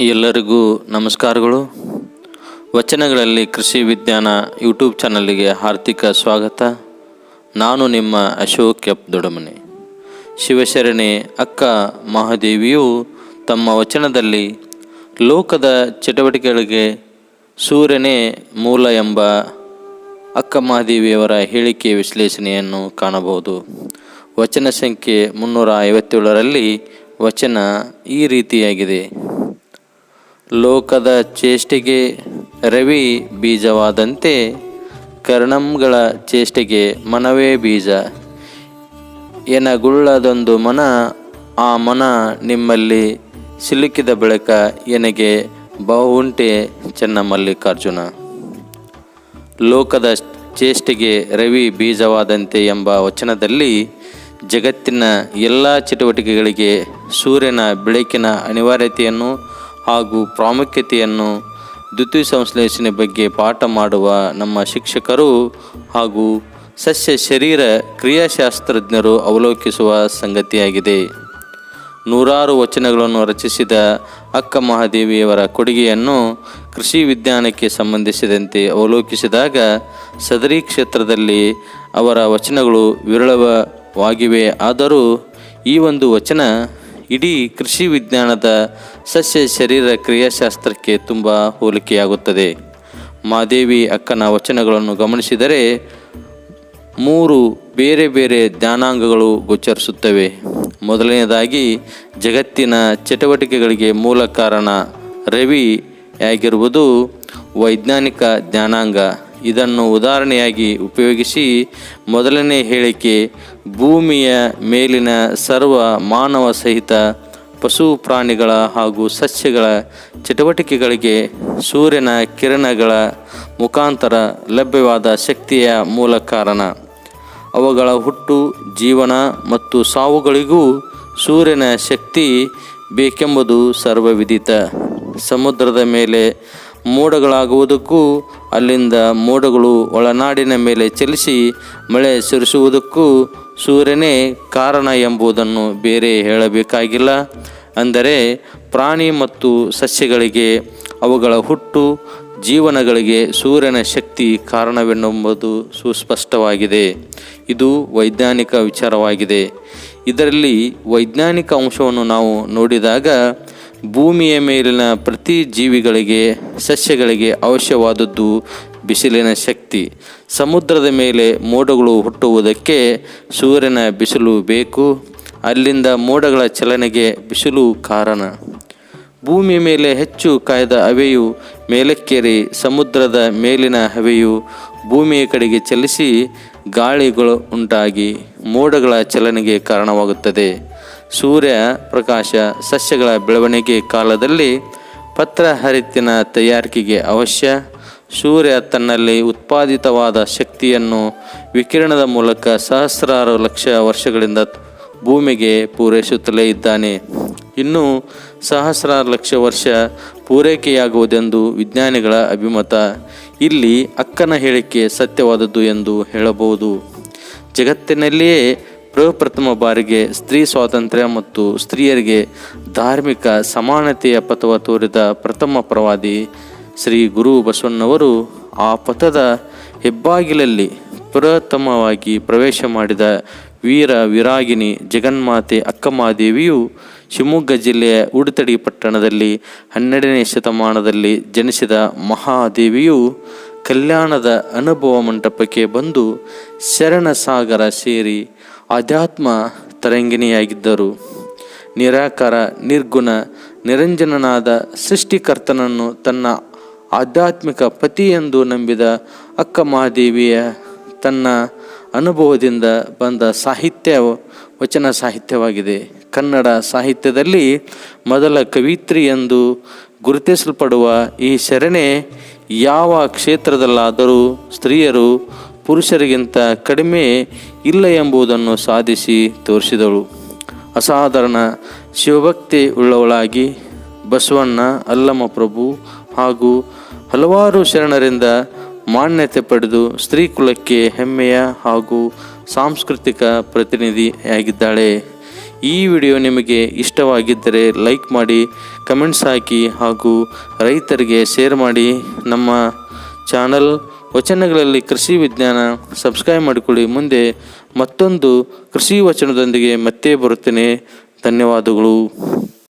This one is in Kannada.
ಎಲ್ಲರಿಗೂ ನಮಸ್ಕಾರಗಳು. ವಚನಗಳಲ್ಲಿ ಕೃಷಿ ವಿಜ್ಞಾನ ಯೂಟ್ಯೂಬ್ ಚಾನಲ್ಗೆ ಹಾರ್ದಿಕ ಸ್ವಾಗತ. ನಾನು ನಿಮ್ಮ ಅಶೋಕ್ ಎಪ್ ದೊಡಮನೆ. ಶಿವಶರಣೆ ಅಕ್ಕ ಮಹಾದೇವಿಯು ತಮ್ಮ ವಚನದಲ್ಲಿ ಲೋಕದ ಚಟುವಟಿಕೆಗಳಿಗೆ ಸೂರ್ಯನೇ ಮೂಲ ಎಂಬ ಅಕ್ಕ ಮಹಾದೇವಿಯವರ ಹೇಳಿಕೆ ವಿಶ್ಲೇಷಣೆಯನ್ನು ಕಾಣಬಹುದು. ವಚನ ಸಂಖ್ಯೆ ಮುನ್ನೂರ ಐವತ್ತೇಳರಲ್ಲಿ ವಚನ ಈ ರೀತಿಯಾಗಿದೆ. ಲೋಕದ ಚೇಷ್ಟೆಗೆ ರವಿ ಬೀಜವಾದಂತೆ ಕರ್ಣಂಗಳ ಚೇಷ್ಟೆಗೆ ಮನವೇ ಬೀಜ. ಎನಗುಳ್ಳದೊಂದು ಮನ, ಆ ಮನ ನಿಮ್ಮಲ್ಲಿ ಸಿಲುಕಿದ ಬಳಿಕ ಎನಗೆ ಬಹುಂಟೆ ಚೆನ್ನಮಲ್ಲಿಕಾರ್ಜುನ. ಲೋಕದ ಚೇಷ್ಟೆಗೆ ರವಿ ಬೀಜವಾದಂತೆ ಎಂಬ ವಚನದಲ್ಲಿ ಜಗತ್ತಿನ ಎಲ್ಲ ಚಟುವಟಿಕೆಗಳಿಗೆ ಸೂರ್ಯನ ಬೆಳಕಿನ ಅನಿವಾರ್ಯತೆಯನ್ನು ಹಾಗೂ ಪ್ರಾಮುಖ್ಯತೆಯನ್ನು ದ್ವಿತೀಯ ಸಂಶ್ಲೇಷಣೆ ಬಗ್ಗೆ ಪಾಠ ಮಾಡುವ ನಮ್ಮ ಶಿಕ್ಷಕರು ಹಾಗೂ ಸಸ್ಯ ಶರೀರ ಕ್ರಿಯಾಶಾಸ್ತ್ರಜ್ಞರು ಅವಲೋಕಿಸುವ ಸಂಗತಿಯಾಗಿದೆ. ನೂರಾರು ವಚನಗಳನ್ನು ರಚಿಸಿದ ಅಕ್ಕ ಮಹಾದೇವಿಯವರ ಕೊಡುಗೆಯನ್ನು ಕೃಷಿ ವಿಜ್ಞಾನಕ್ಕೆ ಸಂಬಂಧಿಸಿದಂತೆ ಅವಲೋಕಿಸಿದಾಗ ಸದರಿ ಕ್ಷೇತ್ರದಲ್ಲಿ ಅವರ ವಚನಗಳು ವಿರಳವಾಗಿವೆ. ಆದರೂ ಈ ಒಂದು ವಚನ ಇಡೀ ಕೃಷಿ ವಿಜ್ಞಾನದ ಸಸ್ಯ ಶರೀರ ಕ್ರಿಯಾಶಾಸ್ತ್ರಕ್ಕೆ ತುಂಬ ಹೋಲಿಕೆಯಾಗುತ್ತದೆ. ಮಾದೇವಿ ಅಕ್ಕನ ವಚನಗಳನ್ನು ಗಮನಿಸಿದರೆ ಮೂರು ಬೇರೆ ಬೇರೆ ಜ್ಞಾನಾಂಗಗಳು ಗೋಚರಿಸುತ್ತವೆ. ಮೊದಲನೆಯದಾಗಿ, ಜಗತ್ತಿನ ಚಟುವಟಿಕೆಗಳಿಗೆ ಮೂಲ ಕಾರಣ ರವಿಯಾಗಿರುವುದು ವೈಜ್ಞಾನಿಕ ಜ್ಞಾನಾಂಗ. ಇದನ್ನು ಉದಾಹರಣೆಯಾಗಿ ಉಪಯೋಗಿಸಿ ಮೊದಲನೇ ಹೇಳಿಕೆ, ಭೂಮಿಯ ಮೇಲಿನ ಸರ್ವ ಮಾನವ ಸಹಿತ ಪಶು ಪ್ರಾಣಿಗಳ ಹಾಗೂ ಸಸ್ಯಗಳ ಚಟುವಟಿಕೆಗಳಿಗೆ ಸೂರ್ಯನ ಕಿರಣಗಳ ಮುಖಾಂತರ ಲಭ್ಯವಾದ ಶಕ್ತಿಯ ಮೂಲ ಕಾರಣ. ಅವುಗಳ ಹುಟ್ಟು, ಜೀವನ ಮತ್ತು ಸಾವುಗಳಿಗೂ ಸೂರ್ಯನ ಶಕ್ತಿ ಬೇಕೆಂಬುದು ಸರ್ವವಿದಿತ. ಸಮುದ್ರದ ಮೇಲೆ ಮೋಡಗಳಾಗುವುದಕ್ಕೂ, ಅಲ್ಲಿಂದ ಮೋಡಗಳು ಒಳನಾಡಿನ ಮೇಲೆ ಚಲಿಸಿ ಮಳೆ ಸುರಿಸುವುದಕ್ಕೂ ಸೂರ್ಯನೇ ಕಾರಣ ಎಂಬುದನ್ನು ಬೇರೆ ಹೇಳಬೇಕಾಗಿಲ್ಲ. ಅಂದರೆ ಪ್ರಾಣಿ ಮತ್ತು ಸಸ್ಯಗಳಿಗೆ ಅವುಗಳ ಹುಟ್ಟು, ಜೀವನಗಳಿಗೆ ಸೂರ್ಯನ ಶಕ್ತಿ ಕಾರಣವೆನ್ನುವುದು ಸುಸ್ಪಷ್ಟವಾಗಿದೆ. ಇದು ವೈಜ್ಞಾನಿಕ ವಿಚಾರವಾಗಿದೆ. ಇದರಲ್ಲಿ ವೈಜ್ಞಾನಿಕ ಅಂಶವನ್ನು ನಾವು ನೋಡಿದಾಗ ಭೂಮಿಯ ಮೇಲಿನ ಪ್ರತಿ ಜೀವಿಗಳಿಗೆ, ಸಸ್ಯಗಳಿಗೆ ಅವಶ್ಯವಾದದ್ದು ಬಿಸಿಲಿನ ಶಕ್ತಿ. ಸಮುದ್ರದ ಮೇಲೆ ಮೋಡಗಳು ಹುಟ್ಟುವುದಕ್ಕೆ ಸೂರ್ಯನ ಬಿಸಿಲು ಬೇಕು. ಅಲ್ಲಿಂದ ಮೋಡಗಳ ಚಲನೆಗೆ ಬಿಸಿಲು ಕಾರಣ. ಭೂಮಿಯ ಮೇಲೆ ಹೆಚ್ಚು ಕಾಯ್ದ ಹವೆಯು ಮೇಲಕ್ಕೇರಿ, ಸಮುದ್ರದ ಮೇಲಿನ ಹವೆಯು ಭೂಮಿಯ ಕಡೆಗೆ ಚಲಿಸಿ ಗಾಳಿಗಳು ಉಂಟಾಗಿ ಮೋಡಗಳ ಚಲನೆಗೆ ಕಾರಣವಾಗುತ್ತದೆ. ಸೂರ್ಯ ಪ್ರಕಾಶ ಸಸ್ಯಗಳ ಬೆಳವಣಿಗೆ ಕಾಲದಲ್ಲಿ ಪತ್ರ ಹರಿತ್ತಿನ ತಯಾರಿಕೆಗೆ ಅವಶ್ಯ. ಸೂರ್ಯ ತನ್ನಲ್ಲಿ ಉತ್ಪಾದಿತವಾದ ಶಕ್ತಿಯನ್ನು ವಿಕಿರಣದ ಮೂಲಕ ಸಹಸ್ರಾರು ಲಕ್ಷ ವರ್ಷಗಳಿಂದ ಭೂಮಿಗೆ ಪೂರೈಸುತ್ತಲೇ ಇದ್ದಾನೆ. ಇನ್ನು ಸಹಸ್ರಾರು ಲಕ್ಷ ವರ್ಷ ಪೂರೈಕೆಯಾಗುವುದೆಂದು ವಿಜ್ಞಾನಿಗಳ ಅಭಿಮತ ಇಲ್ಲಿ ಅಕ್ಕನ ಹೇಳಿಕೆ ಸತ್ಯವಾದದ್ದು ಎಂದು ಹೇಳಬಹುದು. ಜಗತ್ತಿನಲ್ಲಿಯೇ ಪ್ರಪ್ರಥಮ ಬಾರಿಗೆ ಸ್ತ್ರೀ ಸ್ವಾತಂತ್ರ್ಯ ಮತ್ತು ಸ್ತ್ರೀಯರಿಗೆ ಧಾರ್ಮಿಕ ಸಮಾನತೆಯ ಪಥವ ತೋರಿದ ಪ್ರಥಮ ಪ್ರವಾದಿ ಶ್ರೀ ಗುರು ಬಸವಣ್ಣವರು ಆ ಪಥದ ಹೆಬ್ಬಾಗಿಲಲ್ಲಿ ಪ್ರಥಮವಾಗಿ ಪ್ರವೇಶ ಮಾಡಿದ ವೀರ ವಿರಾಗಿನಿ ಜಗನ್ಮಾತೆ ಅಕ್ಕಮಹಾದೇವಿಯು ಶಿವಮೊಗ್ಗ ಜಿಲ್ಲೆಯ ಉಡುತಡಿ ಪಟ್ಟಣದಲ್ಲಿ ಹನ್ನೆರಡನೇ ಶತಮಾನದಲ್ಲಿ ಜನಿಸಿದ ಮಹಾದೇವಿಯು ಕಲ್ಯಾಣದ ಅನುಭವ ಮಂಟಪಕ್ಕೆ ಬಂದು ಶರಣಸಾಗರ ಸೇರಿ ಆಧ್ಯಾತ್ಮ ತರಂಗಿಣಿಯಾಗಿದ್ದರು ನಿರಾಕಾರ, ನಿರ್ಗುಣ, ನಿರಂಜನನಾದ ಸೃಷ್ಟಿಕರ್ತನನ್ನು ತನ್ನ ಆಧ್ಯಾತ್ಮಿಕ ಪತಿ ಎಂದು ನಂಬಿದ ಅಕ್ಕ ಮಹಾದೇವಿಯ ತನ್ನ ಅನುಭವದಿಂದ ಬಂದ ಸಾಹಿತ್ಯ ವಚನ ಸಾಹಿತ್ಯವಾಗಿದೆ. ಕನ್ನಡ ಸಾಹಿತ್ಯದಲ್ಲಿ ಮೊದಲ ಕವಿತ್ರಿ ಎಂದು ಗುರುತಿಸಲ್ಪಡುವ ಈ ಶರಣೆ ಯಾವ ಕ್ಷೇತ್ರದಲ್ಲಾದರೂ ಸ್ತ್ರೀಯರು ಪುರುಷರಿಗಿಂತ ಕಡಿಮೆ ಇಲ್ಲ ಎಂಬುದನ್ನು ಸಾಧಿಸಿ ತೋರಿಸಿದಳು. ಅಸಾಧಾರಣ ಶಿವಭಕ್ತಿ ಉಳ್ಳವಳಾಗಿ ಬಸವಣ್ಣ ಅಲ್ಲಮ್ಮ ಪ್ರಭು ಹಾಗೂ ಹಲವಾರು ಶರಣರಿಂದ ಮಾನ್ಯತೆ ಪಡೆದು ಸ್ತ್ರೀ ಕುಲಕ್ಕೆ ಹೆಮ್ಮೆಯ ಹಾಗೂ ಸಾಂಸ್ಕೃತಿಕ ಪ್ರತಿನಿಧಿಯಾಗಿದ್ದಾಳೆ. ಈ ವಿಡಿಯೋ ನಿಮಗೆ ಇಷ್ಟವಾಗಿದ್ದರೆ ಲೈಕ್ ಮಾಡಿ, ಕಮೆಂಟ್ಸ್ ಹಾಕಿ ಹಾಗೂ ರೈತರಿಗೆ ಶೇರ್ ಮಾಡಿ ನಮ್ಮ ಚಾನಲ್ ವಚನಗಳಲ್ಲಿ ಕೃಷಿ ವಿಜ್ಞಾನ ಸಬ್ಸ್ಕ್ರೈಬ್ ಮಾಡಿಕೊಳ್ಳಿ. ಮುಂದೆ ಮತ್ತೊಂದು ಕೃಷಿ ವಚನದೊಂದಿಗೆ ಮತ್ತೆ ಬರುತ್ತೇನೆ. ಧನ್ಯವಾದಗಳು.